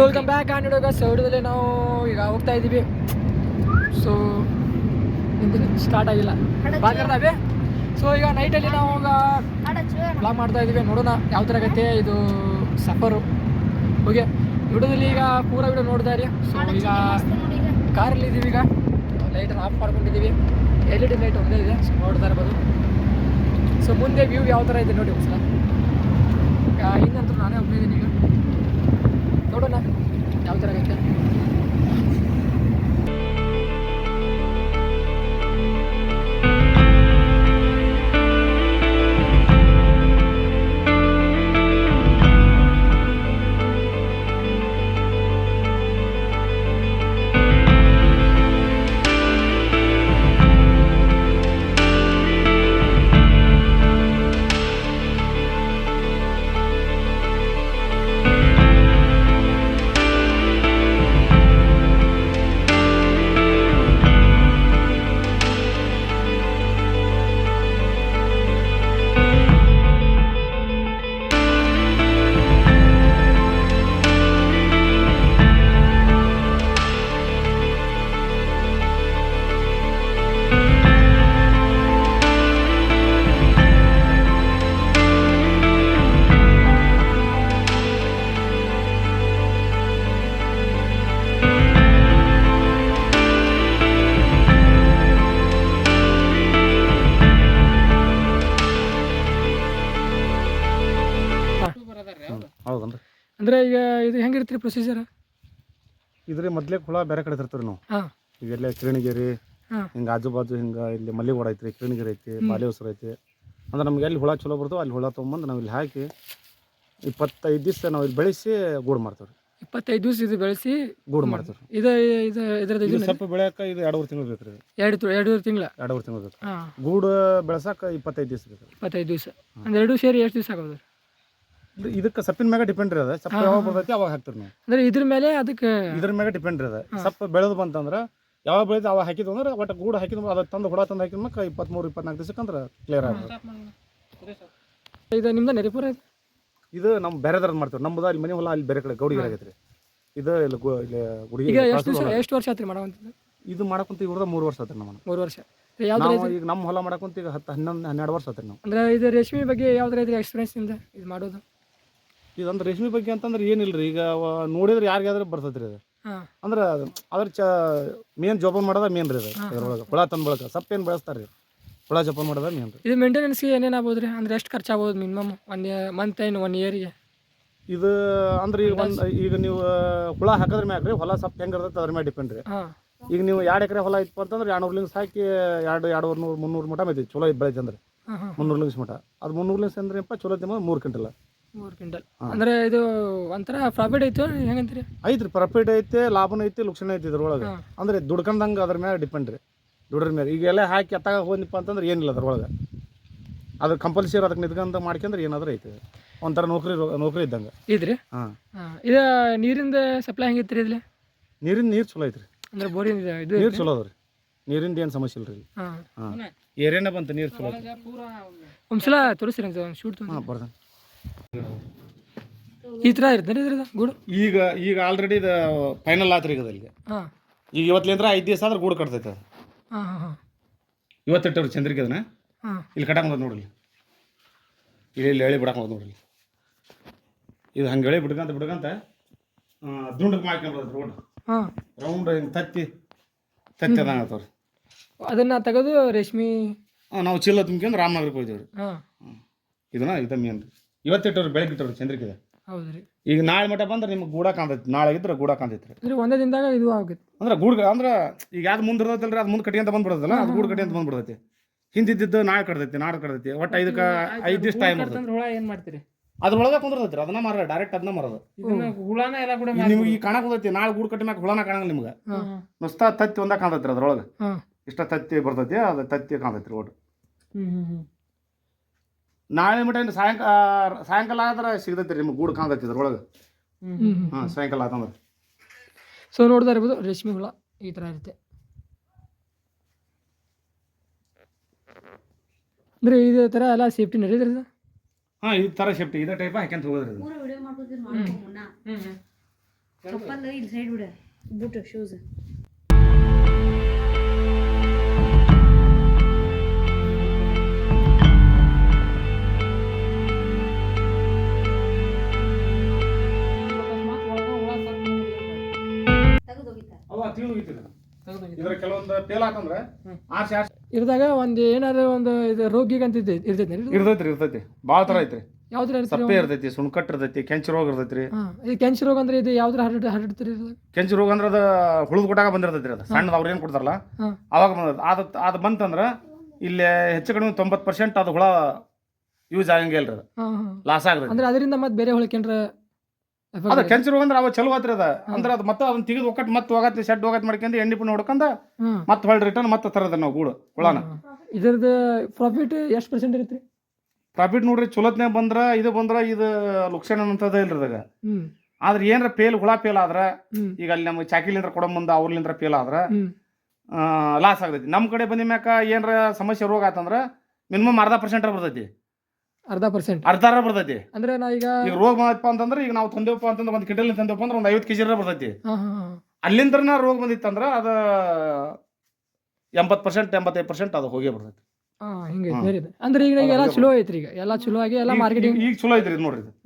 Welcome back and ಇವಾಗ ಸೌಡದಲ್ಲಿ ನಾವು ಈಗ ಹೋಗ್ತಾ ಇದ್ದೀವಿ. ಸೊ ಸ್ಟಾರ್ಟ್ ಆಗಿಲ್ಲ. ಬಾಗಿರ್ದಾವೆ ಸೊ ಈಗ ನೈಟಲ್ಲಿ ನಾವು ಈಗ ಬ್ಲಾಗ್ ಮಾಡ್ತಾ ಇದ್ದೀವಿ. ನೋಡೋಣ ಯಾವ ಥರ ಆಗತ್ತೆ. ಇದು ಸಫರು ಓಕೆ ವಿಡಿಯೋದಲ್ಲಿ ಈಗ ಪೂರ ವಿಡಿಯೋ ನೋಡ್ತಾ ಇರಿ. ಸೊ ಈಗ ಕಾರಲ್ಲಿ ಇದ್ದೀವಿ ಈಗ. ಲೈಟನ್ನು ಆಫ್ ಮಾಡ್ಕೊಂಡಿದ್ದೀವಿ ಎಲ್ ಇ ಡಿ ಲೈಟ್ ಒಂದೇ ಇದೆ. ಸೊ ನೋಡ್ತಾ ಇರ್ಬೋದು. ಸೊ ಮುಂದೆ ವ್ಯೂ ಯಾವ ಥರ ಇದೆ ನೋಡಿ ಒಂದ್ಸಲ. ಈಗ ಹಿಂದಂತೂ ನಾನೇ ಒಬ್ಬನೇ ಇದ್ದೀನಿ ಈಗ. ನೋಡೋಣ ಯಾವ ಥರ ಆಗತ್ತೆ ಹೌದನ್ರಿ. ಅಂದರೆ ಈಗ ಇದು ಹೆಂಗಿರ್ತೀರಿ ಪ್ರೊಸೀಜರ್ ಇದ್ರಿ ಮೊದಲೇ ಹುಳ ಬೇರೆ ಕಡೆ ತರ್ತೀವಿ ನಾವು. ಹಾಂ. ಈಗ ಇಲ್ಲೇ ಕಿರಣಿಗೇರಿ ಹಾಂ. ಹಿಂಗೆ ಆಜು ಬಾಜು ಹಿಂಗೆ ಇಲ್ಲಿ ಮಲ್ಲಿಗೋಡ ಐತ್ರಿ ಕಿರಣಿಗೇರಿ ಐತಿ ಬಾಲಿ ಹೊಸರು ಐತಿ. ಅಂದ್ರೆ ನಮ್ಗೆ ಎಲ್ಲಿ ಹುಳ ಚಲೋ ಬರ್ತವೆ ಅಲ್ಲಿ ಹುಳ ತೊಗೊಂಬಂದು ನಾವು ಇಲ್ಲಿ ಹಾಕಿ ಇಪ್ಪತ್ತೈದು ದಿವಸ ನಾವು ಇಲ್ಲಿ ಬೆಳೆಸಿ ಗೂಡು ಮಾಡ್ತೀವಿ ಇಪ್ಪತ್ತೈದು ದಿವಸ ಇದು ಬೆಳೆಸಿ ಗೂಡು ಮಾಡ್ತೀವಿ ಇದು ಇದು ಇದ್ರದ್ದು ಇದು ಇದು ಸ್ವಲ್ಪ ಬೆಳೆಯಕ್ಕೆ ಇದು ಎರಡೂವರೆ ತಿಂಗಳು ಬೇಕು ರೀ ಎರಡು ತು- ಎರಡೂವರೆ ತಿಂಗಳ? ಎರಡೂವರೆ ತಿಂಗಳು ಬೇಕು ಹಾಂ. ಗೂಡು ಬೆಳೆಸಕ್ಕೆ ಇಪ್ಪತ್ತೈದು ದಿವಸ ಬೇಕು ಇಪ್ಪತ್ತೈದು ದಿವಸ. ಅಂದ್ರೆ ಎರಡು ಸೇರಿ ಎಷ್ಟು ದಿವಸ ಆಗೋದು ಇದಕ್ಕೆ ಸಪ್ಪಿನ ಮ್ಯಾಗ ಡಿಪೆಂಡ್ ಅದ ಸಪ್ಪ ಯಾವಾಗ ಬರ್ತೈತಿ ಅವಾಗ ಹಾಕ್ತಿರಿ ನಾವು. ಅಂದ್ರೆ ಇದ್ರ ಮೇಲೆ ಅದಕ್ಕೆ ಇದ್ರ ಮ್ಯಾಗ ಡಿಪೆಂಡ್ ಇರೋದ. ಅದ ಸಪ್ಪ ಬೆಳೆದು ಬಂತಂದ್ರೆ ಯಾವಾಗ ಬೆಳೆದು ಅವಾಗ ಹಾಕಿದ್ವು ಅಂದ್ರೆ ಒಟ್ಟು ಗೂಡು ಹಾಕಿದ್ವು ಅದಕ್ಕೆ ತಂದು ಹುಡ ತಂದು ಹಾಕಿದ ಮ್ಯಾಕ ಇಪ್ಪತ್ತ್ಮೂರು ಇಪ್ಪತ್ನಾಲ್ಕು ದಿವಸಕ್ಕೆ ಅಂದ್ರೆ ಕ್ಲಿಯರ್ ಆಗ್ತದೆ ಇದು ನಿಮ್ದು ನೆರೆಪುರ ಇದು? ನಮ್ಮ ಬೇರೆದಾರ ಮಾಡ್ತೀವಿ. ನಮ್ಮದು ಅಲ್ಲಿ ಮನೆ ಹೊಲ ಅಲ್ಲಿ ಬೇರೆ ಕಡೆ ಗೌಡಿಗೆ ಆಗೈತ್ರಿ. ಇದು ಇಲ್ಲಿ ಗು- ಇಲ್ಲಿ ಈಗ ಎಷ್ಟು ದಿವಸ ಎಷ್ಟು ವರ್ಷ ಆತ್ರಿ ಮಾಡುವಂಥದ್ದು ಇದು ಮಾಡಕ್ಕಂತ ಇವ್ರದ ಮೂರು ವರ್ಷ ಆತ್ರಿ ನಮ್ಮ ಮೂರು ವರ್ಷ. ಯಾವ ನಾವು ಈಗ ನಮ್ಮ ಹೊಲ ಮಾಡಕ್ಕಂತ ಈಗ ಹತ್ತು ಹನ್ನೊಂದು ಹನ್ನೆರಡು ವರ್ಷ ಆತ್ರಿ ನಾವು. ಅಂದ್ರೆ ಇದು ರೇಷ್ಮೆ ಬಗ್ಗೆ ಯಾವ ಥರ ಇದ್ರಿ ಎಕ್ಸ್ಪೀರಿಯನ್ಸ್ ಇಂದ ಇದು ಮಾಡೋದು? ಇದಂದ್ರೆ ರೇಷ್ಮೆ ಬಗ್ಗೆ ಅಂತಂದ್ರೆ ಏನಿಲ್ರಿ? ಈಗ ಅವ ನೋಡಿದ್ರೆ ಯಾರಿಗಾದ್ರೆ ಬರ್ತೈತ್ರಿ ಅದು. ಅಂದ್ರೆ ಅದ್ರ ಚ ಮೇನ್ ಜೋಪಾನ ಮಾಡೋದ ಮೇನ್ ರೀ ಅದು ಇದ್ರೊಳಗೆ. ಹುಳ ತಂದು ಬಳಕ. ಸಪ್ಪೇನು ಬೆಳೆಸ್ತಾರೆ ರೀ ಹುಳ ಜೋಪಾನ ಮಾಡೋದ ಮೇನ್ ರೀ. ಇದು ಮೇಂಟೆನೆನ್ಸ್ಗೆ ಏನೇನು ಆಗ್ಬೋದು ರೀ ಅಂದ್ರೆ ಎಷ್ಟು ಖರ್ಚಾಗ್ಬೋದು ಮಿನಿಮಮ್ ಒನ್ ಮಂತ್ ಏನು ಒನ್ ಇಯರ್ಗೆ ಇದು ಅಂದ್ರೆ ಈಗ ಒಂದು ಈಗ ನೀವು ಹುಳ ಹಾಕೋದ್ರ ಮ್ಯಾಗ ರೀ. ಹೊಲ ಸಪ್ ಹೆಂಗೆ ಇರ್ತೈತೆ ಅದ್ರ ಮ್ಯಾಗ ಡಿಪೆಂಡ್ ರೀ. ಈಗ ನೀವು ಎರಡು ಎಕರೆ ಹೊಲ ಇತ್ತು ಅಂತಂದ್ರೆ ಎರಡು ಲಿಂಗ್ಸ್ ಹಾಕಿ ಎರಡು ಎರಡುವರೆ ನೂರು ಮುನ್ನೂರು ಮಟ ಮೈತಿ ಚಲೋ ಬೆಳೆ ಅಂದ್ರೆ. ಮುನ್ನೂರು ಲಿಂಗ್ಸ್ ಮಟ. ಅದು ಮುನ್ನೂರು ಲಿಂಗ್ಸ್ ಅಂದ್ರೆ ಚಲೋ ತಿಮ್ಮ ಮೂರು ಕ್ವಿಂಟಲ್. ಮೂರು ಕ್ವಿಂಟಲ್ ಅಂದ್ರೆ ಇದು ಒಂಥರ ಪ್ರಾಫಿಟ್ ಐತೋ ಹೆಂಗಂತೀರಿ? ಐತ್ರಿ ಪ್ರಾಫಿಟ್ ಐತೆ ಲಾಭನೂ ಐತಿ ಲುಕ್ಷಣ ಐತಿ ಇದ್ರೊಳಗೆ. ಅಂದ್ರೆ ದುಡ್ಕಂದಂಗೆ ಅದ್ರ ಮೇಲೆ ಡಿಪೆಂಡ್ ರೀ. ದುಡ್ರ ಮೇಲೆ ಈಗ ಎಲ್ಲ ಹಾಕಿ ಎತ್ತಾಗ ಹೋದ್ನಿಪ್ಪ ಅಂತಂದ್ರೆ ಏನಿಲ್ಲ ಅದ್ರೊಳಗೆ. ಅದ್ರ ಕಂಪಲ್ಸರಿ ಅದಕ್ಕೆ ನಿಂತ್ಕೊಂಡ ಮಾಡ್ಕೊಂಡ್ರೆ ಏನಾದ್ರೂ ಐತೆ. ಒಂಥರ ನೌಕರಿ ನೌಕರಿ ಇದ್ದಂಗೆ. ಇದ್ರಿ? ಹಾಂ. ಇದು ನೀರಿಂದ ಸಪ್ಲೈ ಹೆಂಗಿತ್ರಿ ಇದ್ರಲ್ಲಿ? ನೀರಿಂದ ನೀರು ಚಲೋ ಐತ್ರಿ. ಅಂದ್ರೆ ಬೋರಿನ ಇದು ನೀರು ಚಲೋ ಅದ ರೀ ನೀರಿಂದ ಏನು ಸಮಸ್ಯೆ ಇಲ್ಲ. ರೀ ಹಾಂ. ಏರಿಯಾನೇ ಬಂತು ನೀರು ಚಲೋ ಒಂದ್ಸಲ ತೋರಿಸ್ರಿ ಒಂದು ಶೂಟ್ ಹಾಂ ಬರ್ದಾನೆ ಈ ಥರ ಇರ್ತದೆ ಗೂಡು? ಈಗ ಈಗ ಆಲ್ರೆಡಿ ಇದು ಫೈನಲ್ ಆತ್ರಿ ಈಗ ಅಲ್ಲಿಗೆ ಹಾಂ. ಈಗ ಇವತ್ತಿಂದ್ರ ಐದು ದಿವಸ ಆದ್ರೆ ಗೂಡು ಕಟ್ತೈತೆ ಅದು. ಹಾಂ ಹಾಂ ಹಾಂ. ಇವತ್ತಿಟ್ಟವ್ರು ಚಂದ್ರಿಕೆ ಅದನ್ನ? ಹಾಂ. ಇಲ್ಲಿ ಕಟ್ಟಂಗೆ ನೋಡ್ರಿ ಇಲ್ಲಿ. ಇಲ್ಲಿ ಹೇಳಿ ಬಿಡಕ್ಕೆ ನೋಡ್ರಿ ಇದು ಹಂಗೆ ಹೇಳಿ ಬಿಡ್ಕಂತ ಬಿಡ್ಕಂತ ದುಂಡಕ್ಕೆ ಮಾಡ್ಕೊಂಡ್ರಿ ರೋಡ್ ಹಾಂ. ರೌಂಡ್ ಹಿಂಗೆ ತತ್ತಿ ತತ್ತಿ ಅದಂಗೆ ಅದನ್ನ ಅದನ್ನು ತೆಗೆದು ರೇಷ್ಮೆ ನಾವು ಚೀಲ ತುಂಬ್ಕೊಂಡು ರಾಮನಗರಕ್ಕೆ ಹೋಯ್ತೀವಿ ರೀ. ಹಾಂ. ಇದನ್ನ ಇದು ಮೇನ್ ಇವತ್ತಿಟ್ಟವ್ರಿ ಬೆಳಗ್ಗೆ ಇಟ್ಟವ್ರು ಚಂದ್ರಿಕೆ ಈಗ ನಾಳೆ ಮಟ್ಟ ಬಂದ್ರೆ ನಿಮ್ಗೆ ಗೂಡ ಕಾಣ್ತೈತಿ ನಾಳೆ ಇದ್ರೆ ಗೂಡ ಕಾಣ್ತೈತಿ ಅಂದ್ರೆ ಒಂದೇ ದಿನದಾಗ ಇದು ಆಗುತ್ತೆ. ಅಂದ್ರೆ ಗೂಡ್ ಅಂದ್ರೆ ಈಗ ಯಾವ್ದು ಮುಂದೆ ಇರ್ತೈತಲ್ರಿ ಅದು ಮುಂದೆ ಕಟ್ಟಿ ಅಂತ ಬಂದ್ಬಿಡ್ತಲ್ಲ ಅದು ಗೂಡ್ ಕಟ್ಟಿ ಅಂತ ಬಂದ್ಬಿಡ್ತೈತಿ ಹಿಂದಿದ್ದು ನಾಳೆ ಕಟ್ತೈತಿ ನಾಳೆ ಕಟ್ತೈತಿ ಒಟ್ಟು ಐದಕ್ಕೆ ಐದು ದಿವಸ ಟೈಮ್ ಇರ್ತೈತಿ. ಹುಳ ಏನು ಮಾಡ್ತೀರಿ? ಅದ್ರೊಳಗೆ ಕುಂದಿರ್ತೈತಿ ಅದನ್ನ ಮಾರ ಡೈರೆಕ್ಟ್ ಅದನ್ನ ಮಾರೋದು ಹುಳನ ಎಲ್ಲ ಕೂಡ ನಿಮ್ಗೆ ಈ ಕಾಣಕ್ ಹೋದೈತಿ ನಾಳೆ ಗೂಡು ಕಟ್ಟಿ ಮ್ಯಾಗ ಹುಳನ ಕಾಣಂಗ ನಿಮ್ಗೆ. ಮಸ್ತ ನುಸ್ತಾ ತತ್ತಿ ಒಂದ ಕಾಣ್ತೈತಿ ಅದ್ರೊಳಗೆ. ಇಷ್ಟ ತತ್ತಿ ಬರ್ತೈತಿ ಅದ ತತ್ತಿ ಕಾಣ್ತೈತಿ ಒಟ್ಟು ಹ್ಮ್ ಹ್ಮ್. ನಾಳೆ ಮಟ್ಟ ಏನು ಸಾಯಂಕಾಲ ಸಾಯಂಕಾಲ ಆದ್ರೆ ಸಿಗ್ತೈತೆ ರೀ ನಿಮ್ಗೆ ಗೂಡು ಕಾಣ್ತೈತಿ ಇದ್ರೊಳಗೆ ಹ್ಞೂ ಹಾಂ ಸಾಯಂಕಾಲ ಆತಂದ್ರೆ. ಸೊ ನೋಡ್ತಾ ಇರ್ಬೋದು ರೇಷ್ಮೆ ಹುಳ ಈ ಥರ ಇರುತ್ತೆ. ಅಂದ್ರೆ ಇದೇ ಥರ ಎಲ್ಲ ಸೇಫ್ಟಿ ನಡೀತಿರೋದು ಹಾಂ ಈ ಥರ ಸೇಫ್ಟಿ ಇದೇ ಟೈಪ್ ಹಾಕ್ಯಂತ ಹೋಗೋದ್ರಿ ಇದು. ಚಪ್ಪಲ್ ಇಲ್ಲಿ ಸೈಡ್ ಬಿಡ ಬೂಟ್ ಶೂಸ್ ಇದ್ರ ಕೆಲವೊಂದು ಆ ಶಾಸ್ ಇರ್ದಾಗ ಒಂದು ಏನಾದ್ರು ಒಂದು ಇದು ರೋಗಿಗೆ ಅಂತ ಇರ್ತೈತಿ ಇರ್ತೈತಿ ಇರ್ತೈತ್ರಿ ತರ ಭಾಳ ಥರ ಐತ್ರಿ. ಯಾವ್ದ್ರ ಸಪ್ಪೆ ಇರ್ತೈತಿ ಸುಣ್ಕಟ್ ಇರ್ತೈತಿ ಕೆಂಚು ರೋಗ ಇರ್ತೈತ್ರಿ. ಇದು ಕೆಂಚು ರೋಗ ಅಂದ್ರೆ ಇದು ಯಾವ್ದ್ರ ಹರಡ್ ಹರಡ್ತೀರಿ ಕೆಂಚ ರೋಗ ಅಂದ್ರೆ ಅದು ಹುಳದ ಕೊಟ್ಟಾಗ ಬಂದಿರ್ತೈತ್ರಿ ಅದು. ಸಣ್ಣದ ಅವ್ರು ಏನು ಕೊಡ್ತಾರಲ್ಲ ಅವಾಗ ಬಂದದ. ಅದು ಅದು ಬಂತಂದ್ರೆ ಇಲ್ಲಿ ಹೆಚ್ಚು ಕಡಿಮೆ ತೊಂಬತ್ತು ಪರ್ಸೆಂಟ್ ಅದು ಹುಳ ಯೂಸ್ ಆಗಂಗಿಲ್ಲ ರೀ ಲಾಸ್ ಆಗ್ತೈತಿ ಅಂದ್ರೆ ಅದರಿಂದ ಮತ್ತೆ ಬೇರೆ ಹೊಳಕೇನ್ರ ಅದ ಕೆಂಚರು ಅಂದ್ರೆ ಅವ ಚಲೋ ಆತ್ರಿ ಅದ. ಅಂದ್ರೆ ಅದು ಮತ್ತೆ ಅದನ್ನ ತೆಗೆದು ಒಕ್ಕಟ್ ಮತ್ತೆ ಹೋಗತ್ತೆ ಶೆಡ್ ಹೋಗತ್ ಮಾಡ್ಕೊಂಡು ಎಣ್ಣೆ ಪುಣ್ಣ ಹೊಡ್ಕೊಂಡ ಮತ್ತೆ ಹೊಳ್ ರಿಟರ್ನ್ ಮತ್ತೆ ತರದ ನಾವು ಗೂಡು ಹುಳನ ಇದರದ ಪ್ರಾಫಿಟ್ ಎಷ್ಟು ಪರ್ಸೆಂಟ್ ಇರುತ್ತೆ ಪ್ರಾಫಿಟ್ ನೋಡ್ರಿ ಚಲೋತ್ನ್ಯಾಗ ಬಂದ್ರ ಇದು ಬಂದ್ರ ಇದು ಲುಕ್ಷಣ ಅಂತದ ಇಲ್ರಿ ಅದಾಗ ಆದ್ರೆ ಏನ್ರ ಪೇಲ್ ಹುಳ ಪೇಲ್ ಆದ್ರ ಈಗ ಅಲ್ಲಿ ನಮ್ಗೆ ಚಾಕಿಲಿಂದ್ರ ಕೊಡೋ ಮುಂದ ಅವ್ರಲಿಂದ್ರ ಪೇಲ್ ಆದ್ರ ಲಾಸ್ ಆಗ್ತೈತಿ. ನಮ್ಮ ಕಡೆ ಬಂದ ಮ್ಯಾಕ ಏನರ ಸಮಸ್ಯೆ ರೋಗ ಆತಂದ್ರ ಮಿನಿಮಮ್ ಅರ್ಧ ಪರ್ಸೆಂಟ್ ಬರ್ತೈತಿ. ಅರ್ಧ ಪರ್ಸೆಂಟ್ ಅರ್ಧ ಬರ್ತೈತಿ. ಅಂದ್ರೆ ನಾ ಈಗ ಈಗ ರೋಗ ಬಂದಪ್ಪ ಅಂತಂದ್ರೆ ಈಗ ನಾವು ತಂದೆವಪ್ಪ ಅಂತಂದ್ರೆ ಒಂದು ಕಿಟಲ್ ತಂದೇವಪ್ಪ ಅಂದ್ರೆ ಒಂದು ಐವತ್ತು ಕೆಜಿ ಬರ್ತೈತಿ. ಹಾಂ ಹಾ ಹಾಂ. ರೋಗ ಬಂದಿತ್ತಂದ್ರ ಅದ ಎಂಬತ್ತು ಪರ್ಸೆಂಟ್ ಎಂಬತ್ತೈದು ಪರ್ಸೆಂಟ್ ಅದು ಹೋಗೇ ಬರ್ತೈತಿ. ಹಾಂ ಹಿಂಗೆ. ಬೇರೆ ಇದೆ ಅಂದ್ರೆ ಈಗ ಎಲ್ಲ ಚಲೋ ಐತ್ರಿ ಈಗ. ಎಲ್ಲ ಚಲೋ ಆಗಿ ಎಲ್ಲ ಈಗ- ಮಾರ್ಕೆಟಿಂಗ್ ಈಗ- ಈಗ ಚಲೋ ಐತ್ರಿ ಇದು ನೋಡ್ರಿ ಇದು.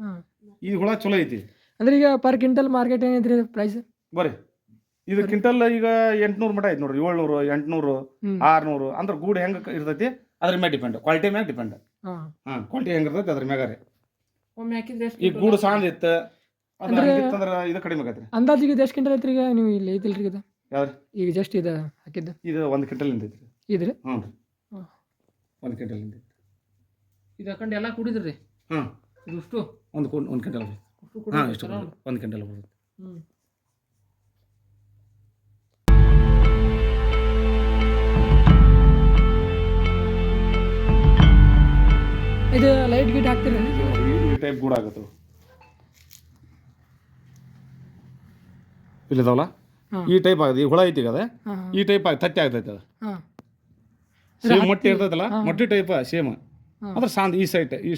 ಈ ಹುಳ ಚಲೋ ಐತಿ. ಅಂದ್ರೆ ಈಗ ಪರ್ ಕ್ವಿಂಟಲ್ ಮಾರ್ಕೆಟ್ ಏನೈತ್ರಿ ಪ್ರೈಸ್ ಬರ್ರಿ. ಇದು ಕ್ವಿಂಟಲ್ ಈಗ ಎಂಟ್ನೂರು ಮಟ ಐತಿ ನೋಡ್ರಿ. ಏಳ್ನೂರು ಎಂಟ್ನೂರು ಆರ್ನೂರು. ಅಂದ್ರೆ ಗೂಡು ಹೆಂಗೆ ಇರ್ತೈತಿ? ಅದ್ರ ಮೇಲೆ ಡಿಪೆಂಡ್ ಕ್ವಾಲಿಟಿ ಮೇಲೆ ಡಿಪೆಂಡ್ ಹಾಂ. ಹಾಂ ಕ್ವಾಲಿಟಿ ಹೆಂಗೆ ಇರ್ತೈತಿ ಅದ್ರ ಮ್ಯಾಗ ರೀ. ಒಮ್ಮೆ ಹಾಕಿದ್ರೆ ಎಷ್ಟು ಈಗ ಗೂಡು ಸಾಂದ್ ಇತ್ತು ಅದು ಅಂದ್ರೆ- ಹಂಗಿತ್ತಂದ್ರೆ ಇದು ಕಡಿಮೆ ಆಗತ್ರಿ ಅಂದಾಜಿಗೆ ಎಷ್ಟು ಕ್ವಿಂಟಲ್ ಐತ್ರಿ ಈಗ ನೀವು ಇಲ್ಲಿ ಐತಿಲ್ರಿ ಇದು? ಯಾವ್ರಿ ಈಗ ಜಸ್ಟ್ ಇದು ಹಾಕಿದ್ದು. ಇದು ಒಂದು ಕ್ವಿಂಟಲ್ ಐತ್ರಿ. ಇದ್ರಿ? ಹ್ಞೂ ರೀ. ಹಾಂ. ಒಂದು ಕ್ವಿಂಟಲ್ ನಿಂತೈತಿ ಇದು ಹಾಕೊಂಡು ಎಲ್ಲ ಕುಡಿದ್ರಿ? ಹಾಂ ಇದಿಷ್ಟು ಒಂದು ಒಂದು ಕ್ವಿಂಟಲ್ ರೀ ಹಾಂ ಇಷ್ಟು ಒಂದು ಕ್ವಿಂಟಲ್ ಬರ್ತೈತಿ. ಹ್ಞೂ ಇದು ಲೈಟ್ ಗಿಟ್ ಹಾಕ್ತೀರಿ? ಈ ಟೈಪ್ ಕೂಡ ಆಗತ್ತೆ ಇಲ್ಲಿದಾವಲ್ಲ ಈ ಟೈಪ್ ಆಗುತ್ತೆ ಈ ಹುಳ ಐತಿ ಈಗ ಅದ? ಈ ಟೈಪ್ ಆಗಿ ತಟ್ಟಿ ಆಗ್ತೈತೆ ಅದು. ಸೇಮ್ ಮೊಟ್ಟೆ ಇರ್ತೈತಲ್ಲ. ಮೊಟ್ಟೆ ಟೈಪ್ ಸೇಮ್ ಅಂದ್ರೆ ಸಾಂದ್ ಈ ಸೈಟ್ ಈ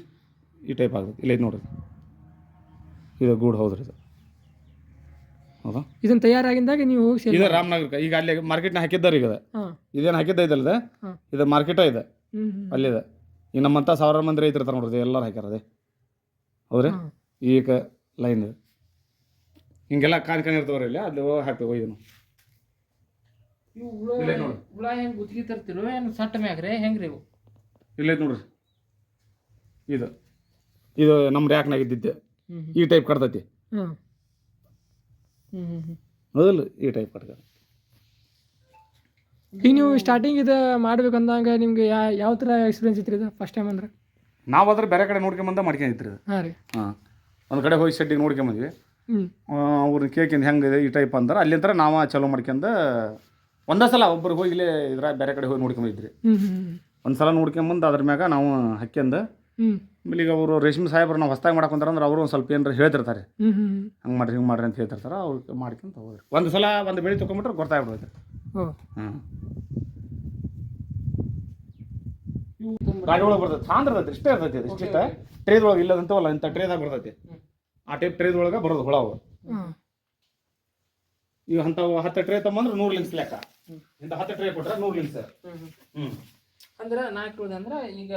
ಈ ಟೈಪ್ ಆಗುತ್ತೆ. ಇಲ್ಲ ನೋಡಿ. ನೋಡ್ರಿ ಇದು ಗೂಡ್ ಹೌದ್ರಿ ಇದು. ಹೌದಾ? ಇದನ್ನ ತಯಾರಾಗಿಂದಾಗ ನೀವು ಹೋಗಿ ಇದು ರಾಮನಗರ ಈಗ ಅಲ್ಲಿ ಮಾರ್ಕೆಟ್ನ ಹಾಕಿದ್ದಾರೆ ಈಗ ಇದೇನು ಹಾಕಿದ್ದೈತಲ್ಲ ಇದು ಹಾಂ. ಇದು ಮಾರ್ಕೆಟ ಇದೆ. ಅಲ್ಲಿದೆ. ಈಗ ನಮ್ಮಂಥ ಸಾವಿರಾರು ಮಂದಿ ರೈತರು ಇರ್ತಾರೆ ನೋಡ್ರಿ ಎಲ್ಲರೂ ಹಾಕ್ಯಾರದೆ ಅದೇ. ಹೌದ್ರಿ? ಈಗ ಲೈನ್ ಹಿಂಗೆಲ್ಲ ಕಾನ್ ಕಾನ್ ಇರ್ತಾವ್ರಿ ಇಲ್ಲಿ ಅಲ್ಲಿ ಹೋಗಿ ಹಾಕ್ಬೇಕು ಇದನ್ನು. ಇವು ಹುಳ ಇಲ್ಲೇ ನೋಡು. ಹುಳ ಹೆಂಗ್ ಗುತ್ತಿಗೆ ತರ್ತಿರೋ ಏನು ಸಟ್ಟ ಮ್ಯಾಗ್ರೆ ಹೆಂಗ್ರಿ ಇವು? ಇಲ್ಲೈತೆ ನೋಡ್ರಿ. ಇದು. ಇದು ನಮ್ಮ ರ್ಯಾಕ್ನಾಗ ಇದ್ದಿದ್ದೆ. ಈ ಟೈಪ್ ಕಟ್ತೈತಿ. ಹ್ಞೂ ಹ್ಞೂ ಹ್ಞೂ ಹ್ಞೂ ಮೊದಲು ಈ ಟೈಪ್ ಕಟ್ಕ ಈಗ ನೀವು ಸ್ಟಾರ್ಟಿಂಗ್ ಇದು ಮಾಡ್ಬೇಕು ಅಂದಾಗ ನಿಮ್ಗೆ ಯಾ ಯಾವ ಥರ ಎಕ್ಸ್ಪೀರಿಯನ್ಸ್ ಇತ್ತು ಇದು ಫಸ್ಟ್ ಟೈಮ್ ಅಂದ್ರೆ? ನಾವು ಅದ್ರ ಬೇರೆ ಕಡೆ ನೋಡ್ಕೊಂಬಂದ ಮಾಡ್ಕೊಂಡಿದ್ರಿ ಇದು. ಹಾಂ ರೀ. ಹಾಂ ಒಂದು ಕಡೆ ಹೋಗಿ ಶೆಡ್ಡಿಗೆ ನೋಡ್ಕೊಂಬಂದ್ವಿ ಹ್ಞೂ ಅವ್ರನ್ನ ಕೇಳ್ಕೊಂಡು ಹೆಂಗೆ ಈ ಟೈಪ್ ಅಂದ್ರೆ ಅಲ್ಲಿಂದ ನಾವು ಚಲೋ ಮಾಡ್ಕೊಂಡು ಒಂದೇ ಸಲ ಒಬ್ಬರು ಹೋಗಿ ಇಲ್ಲೇ ಇದ್ರ ಬೇರೆ ಕಡೆ ಹೋಗಿ ಹ್ಞೂ ಹ್ಞೂ ಒಂದು ಸಲ ನೋಡ್ಕೊಂಬಂದು ಅದ್ರ ಮ್ಯಾಗ ನಾವು ಹಾಕ್ಯಂದು ಹ್ಞೂ ಆಮೇಲೆ ಈಗ ಅವರು ರೇಷ್ಮೆ ಸಾಹೇಬ್ರು ನಾವು ಹೊಸ್ದಾಗಿ ಮಾಡಕೊಂತಾರ ಅಂದ್ರೆ ಅವರು ಒಂದು ಸ್ವಲ್ಪ ಏನಾರ ಹೇಳ್ತಿರ್ತಾರೆ. ಹಂಗೆ ಮಾಡ್ರಿ ಹಿಂಗೆ ಮಾಡ್ರಿ ಅಂತ ಹೇಳ್ತಿರ್ತಾರೆ ಅವ್ರು ಮಾಡ್ಕೊಂತ ಹೋಗ್ರಿ ಒಂದು ಸಲ ಒಂದು ಬೆಳೆ ತೊಗೊಂಬಿಟ್ರೆ ಗೊತ್ತಾಗ್ಬಿಡ್ತಾರೆ ಹಾಂ ಗಾಡಿ ಒಳಗೆ ಬರ್ತೈತೆ. ಇಷ್ಟೇ ಇರ್ತೈತಿ ಅದು ಇಷ್ಟಿಷ್ಟ ಟ್ರೇದ್ ಒಳಗೆ ಇಲ್ಲದಂತವಲ್ಲ ಇಂಥ ಟ್ರೇದಾಗ ಬರ್ತೈತಿ. ಆ ಟೈಪ್ ಟ್ರೇದ್ ಒಳಗೆ ಬರೋದು ಹುಳ ಅವು. ಇವು ಈಗ ಅಂಥವು ಹತ್ತು ಟ್ರೇ ತಗೊಂಬಂದ್ರೆ ನೂರು ಲಿಂಕ್ಸ್ ಲೆಕ್ಕ. ಇಂಥ ಹತ್ತು ಟ್ರೇ ಕೊಟ್ರೆ ನೂರು ಲಿಂಕ್ಸ್ ಹ್ಞೂ ಅಂದ್ರೆ ನಾ ಅಂದ್ರೆ ಈಗ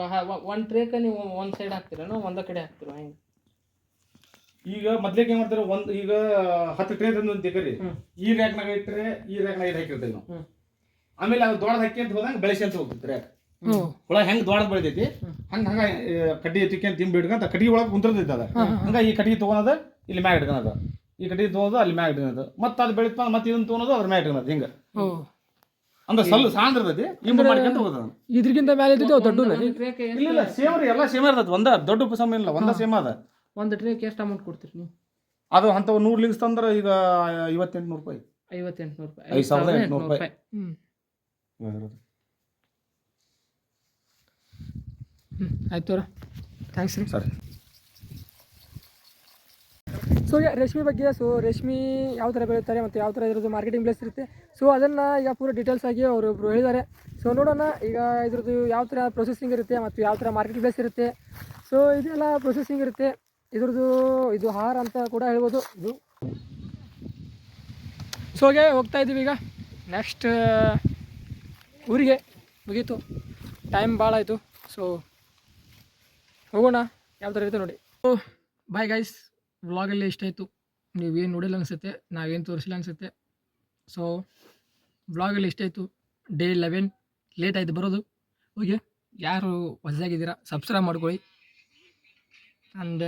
ಒಂದ್ ಒಂದು ಟ್ರೇಕ ನೀವು ಒಂದು ಸೈಡ್ ಹಾಕ್ತೀರೇನೋ ಒಂದ ಕಡೆ ಹಾಕ್ತಿರೋ ಹೆಂಗೆ? ಈಗ ಮೊದ್ಲೇಕ್ ಏನ್ ಮಾಡ್ತಾರೆ ಒಂದ್ ಈಗ ಹತ್ತು ಟ್ರೇ ತಂದು ಅಂತ. ಈ ರ್ಯಾಕ್ನಾಗ ಇಟ್ಟರೆ ಈ ರ್ಯಾಕ್ನಾಗ ಇದು ಹಾಕಿರ್ತೇವೆ ನಾವು. ಆಮೇಲೆ ಅದು ದೊಡ್ಡದ ಹಾಕಿ ಅಂತ ಹೋದಂಗ ಬೆಳೆಸಿ ಅಂತ ಹೋಗ್ತೈತೆ ರ್ಯಾಕ್ ಹುಳ ಹೆಂಗ್ ದೊಡ್ಡದ ಬೆಳಿತೈತಿ ಹಂಗ ಹಂಗ ಕಟ್ಟಿ ಕಡ್ಡಿ ತಿಕ್ಕೊಂತ ತಿಂಬಿ ಹಿಡ್ಕೊಂತ ಕಟ್ಟಿಗೆ ಒಳಗೆ ಕುಂತಿರ್ತೈತೆ ಅದ. ಹಂಗ ಈ ಕಟ್ಟಿಗೆ ತೊಗೊಳೋದು ಇಲ್ಲಿ ಮ್ಯಾಗ ಇಟ್ಕೊಳೋದು ಈ ಕಟ್ಟಿಗೆ ತೊಗೊಳೋದು ಅಲ್ಲಿ ಮ್ಯಾಗ ಇಟ್ಕೊಳೋದು ಮತ್ತೆ ಅದು ಬೆಳಿತ ಮತ್ತೆ ಇದನ್ನ ತೊಗೊಳೋದು ಅದ್ರ ಮ್ಯಾಗ ಇಟ್ಕೊಳೋದು ಹಿಂಗ. ಅಂದ್ರೆ ಸಲ್ಲು ಸಾಂದ್ರ ಇರ್ತೈತಿ ಇಂಬ ಮಾಡ್ಕೊಂತ ಹೋಗೋದು. ಇದ್ರಗಿಂತ ಮೇಲೆ ದೊಡ್ಡ ಇಲ್ಲ ಇಲ್ಲ ಸೇಮ್ ರೀ ಎಲ್ಲ ಸೇಮ್ ಇರ್ತೈತಿ ಒಂದ ದೊಡ್ಡ ಸಮ ಇಲ್ಲ ಒಂದ ಸೇಮ್ ಅದ. ಒಂದು ಟ್ರೇಕ್ ಎಷ್ಟು ಅಮೌಂಟ್ ಕೊಡ್ತೀರಿ ನೀವು? ಅದು ಅಂಥವು ನೂರು ಲಿಂಕ್ಸ್ ತಂದ್ರೆ ಈಗ ಐವತ್ತೆಂಟು ರೂಪಾಯಿ. ಐವತ್ತೆಂಟು ರೂಪಾಯಿ. ಐದು ಸಾವಿರದ ಎಂಟುನೂರು ರೂಪಾಯಿ. ಹ್ಞೂ ಹ್ಞೂ ಆಯ್ತು ಥ್ಯಾಂಕ್ಸ್ ರೀ. ಸರಿ. ಸೊ ರೇಷ್ಮಿ ರೇಷ್ಮೆ ಬಗ್ಗೆ ಸೊ ರೇಷ್ಮೆ ಯಾವ ಥರ ಬೆಳೀತಾರೆ ಮತ್ತು ಯಾವ ಥರ ಇದ್ರದ್ದು ಮಾರ್ಕೆಟಿಂಗ್ ಪ್ಲೇಸ್ ಇರುತ್ತೆ. ಸೊ ಅದನ್ನು ಈಗ ಪೂರ ಡೀಟೇಲ್ಸ್ ಆಗಿ ಅವರು ಒಬ್ಬರು ಹೇಳಿದ್ದಾರೆ. ಸೊ ನೋಡೋಣ ಈಗ ಇದ್ರದ್ದು ಯಾವ ಥರ ಪ್ರೊಸೆಸಿಂಗ್ ಇರುತ್ತೆ ಮತ್ತು ಯಾವ ಥರ ಮಾರ್ಕೆಟಿಂಗ್ ಪ್ಲೇಸ್ ಇರುತ್ತೆ. ಸೊ ಇದೆಲ್ಲ ಪ್ರೊಸೆಸಿಂಗ್ ಇರುತ್ತೆ. ಇದ್ರದ್ದು ಇದು ಹಾರ ಅಂತ ಕೂಡ ಹೇಳ್ಬೋದು. ಇದು. ಸೊ ಹಾಗೆ ಹೋಗ್ತಾ ಇದ್ದೀವಿ ಈಗ. ನೆಕ್ಸ್ಟ್ ಊರಿಗೆ ಮುಗೀತು. ಟೈಮ್ ಭಾಳ ಆಯಿತು. ಸೊ ಹೋಗೋಣ. ಯಾವ ಥರ ಇರುತ್ತೆ ನೋಡಿ ಸೊ ಬಾಯ್ ಗೈಸ್ ವ್ಲಾಗಲ್ಲಿ ಇಷ್ಟ ಆಯಿತು. ನೀವೇನು ನೋಡಿಲ್ಲ ಅನಿಸುತ್ತೆ, ನಾವೇನು ತೋರಿಸಿಲ್ಲ ಅನಿಸುತ್ತೆ. ಸೊ ವ್ಲಾಗಲ್ಲಿ ಇಷ್ಟ ಆಯಿತು. ಡೇ ಲೆವೆನ್ ಲೇಟ್ ಆಯಿತು ಬರೋದು. ಓಕೆ ಯಾರು ಹೊಸದಾಗಿದ್ದೀರಾ ಸಬ್ಸ್ಕ್ರೈಬ್ ಮಾಡ್ಕೊಳ್ಳಿ. ಆ್ಯಂಡ್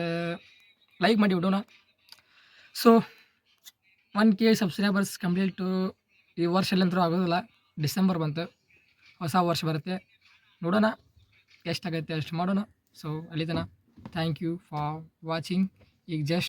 ಲೈಕ್ ಮಾಡಿ ಬಿಡೋಣ. So one K subscribers complete ಈ ವರ್ಷಲ್ಲಂತೂ ಆಗೋದಿಲ್ಲ. ಡಿಸೆಂಬರ್ ಬಂತು. ಹೊಸ ವರ್ಷ ಬರುತ್ತೆ. ನೋಡೋಣ. ಎಷ್ಟಾಗತ್ತೆ ಅಷ್ಟು ಮಾಡೋಣ. ಸೊ ಅಲ್ಲಿತನ. ಥ್ಯಾಂಕ್ ಯು ಫಾರ್ ವಾಚಿಂಗ್ ಈಗ ಜಸ್ಟ್